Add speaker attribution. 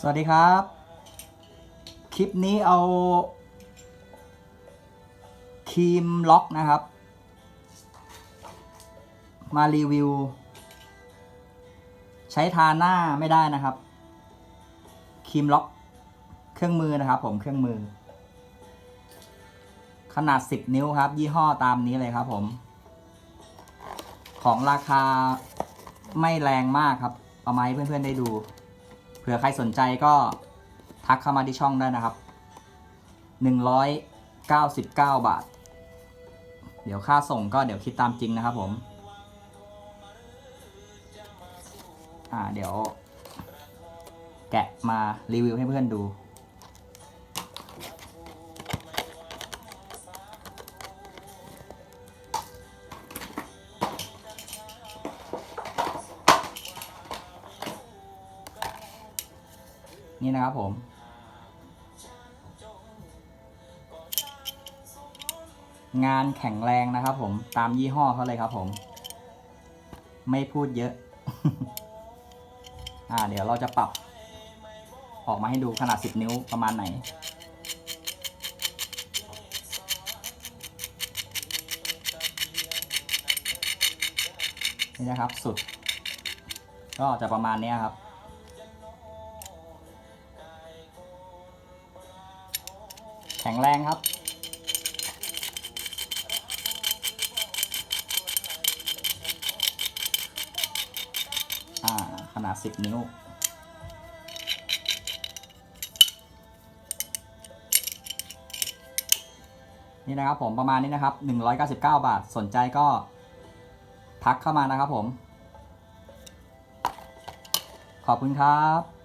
Speaker 1: สวัสดีครับ คลิปนี้เอาครีมล็อกนะครับ มารีวิว ใช้ทาหน้าไม่ได้นะครับครีมล็อกเครื่องมือนะครับ ผมเครื่องมือ ขนาด 10 นิ้วครับ ยี่ห้อตามนี้เลยครับผม ของราคาไม่แรงมากครับ เอามาให้เพื่อนๆได้ดู ผื่อใครสนใจก็ทักเข้ามาที่ช่องได้นะครับ 199 บาท เดี๋ยวค่าส่งก็เดี๋ยวคิดตามจริงนะครับผม อ่าเดี๋ยว แกะมารีวิวให้เพื่อนดู นี่นะครับผม งานแข็งแรงนะครับผมตามยี่ห้อเขาเลยครับผม ไม่พูดเยอะ อ่า เดี๋ยวเราจะปรับ ออกมาให้ดูขนาด 10 นิ้วประมาณไหนนี่นะครับสุด ก็จะประมาณนี้ครับ แข็งแรงครับ อ่า ขนาด 10 นิ้วนี่นะครับผมประมาณนี้นะครับ 199 บาท สนใจก็ทักเข้ามานะครับผม ขอบคุณครับ